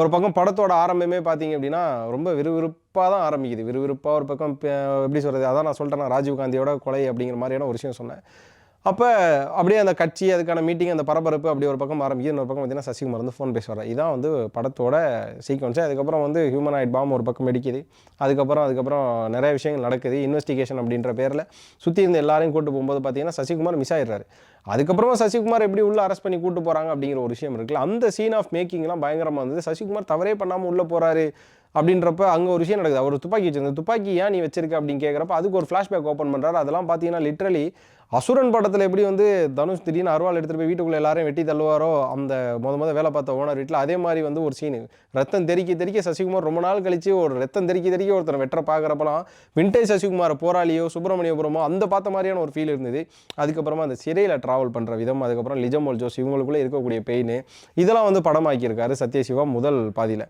ஒரு பக்கம் படத்தோட ஆரம்பமே பார்த்தீங்க அப்படின்னா ரொம்ப விறுவிறுப்பாக தான் ஆரம்பிக்குது. விறுவிறுப்பாக ஒரு பக்கம் எப்படி சொல்கிறது அதான் நான் சொல்லிட்டேன் ராஜீவ் காந்தியோட கொலை அப்படிங்கிற மாதிரியான ஒரு விஷயம் சொன்னேன். அப்போ அப்படியே அந்த கட்சி அதுக்கான மீட்டிங் அந்த பரபரப்பு அப்படி ஒரு பக்கம் ஆரம்பிக்குது. இன்னொரு பக்கம் பார்த்தீங்கன்னா சசிகுமார் வந்து ஃபோன் பேசுவார். இதான் வந்து படத்தோட சீக்வன்ஸு அதுக்கப்புறம் வந்து ஹியூமனாய்ட் பாம் ஒரு பக்கம் வெடிக்குது. அதுக்கப்புறம் அதுக்கப்புறம் நிறைய விஷயங்கள் நடக்குது. இன்வெஸ்டிகேஷன் அப்படின்ற பேரில் சுற்றி இருந்த எல்லாரையும் கூட்டு போகும்போது பார்த்தீங்கன்னா சசிகுமார் மிஸ் ஆயிடுறாரு. அதுக்கப்புறமா சசிகுமார் எப்படி உள்ள அரெஸ்ட் பண்ணி கூட்டு போகிறாங்க அப்படிங்கிற ஒரு விஷயம் இருக்குல்ல. அந்த சீன் ஆஃப் மேக்கிங்லாம் பயங்கரமாக இருந்தது. சசிகுமார் தவறே பண்ணாமல் உள்ளே போகிறாரு அப்படின்றப்ப அங்கே ஒரு விஷயம் நடக்குது. அவர் துப்பாக்கி வச்சிருந்த துப்பாக்கி ஏன் நீ வச்சிருக்க அப்படின்னு கேட்குறப்ப அதுக்கு ஒரு ஃப்ளாஷ்பேக் ஓப்பன் பண்ணுறாரு அதெல்லாம் பார்த்தீங்கன்னா லிட்ரலி அசுரன் படத்தில் எப்படி வந்து தனுஷ் திடீர்னு அருவாள் எடுத்துகிட்டு போய் வீட்டுக்குள்ளே எல்லாரையும் வெட்டி தள்ளுவாரோ அந்த முத முத வேலை பார்த்த ஓனர் வீட்டில் அதே மாதிரி வந்து ஒரு சீனு ரத்தம் தெறிக்க தெறிக்க சசிகுமார் ரொம்ப நாள் கழித்து ஒரு ரத்தம் தெறிக்க தெறிக்க ஒருத்தர் வெட்டுற பார்க்குறப்பலாம் விண்டேஜ் சசிகுமார் போராளியோ சுப்பிரமணியபுரமோ அந்த பார்த்த மாதிரியான ஒரு ஃபீல் இருந்தது. அதுக்கப்புறமா அந்த சிறையில் ட்ராவல் பண்ணுற விதம் அதுக்கப்புறம் லிஜமோல் ஜோஸ் இவங்களுக்குள்ளே இருக்கக்கூடிய பெயின் இதெல்லாம் வந்து படமாக்கியிருக்காரு சத்யசிவா முதல் பாதியில்.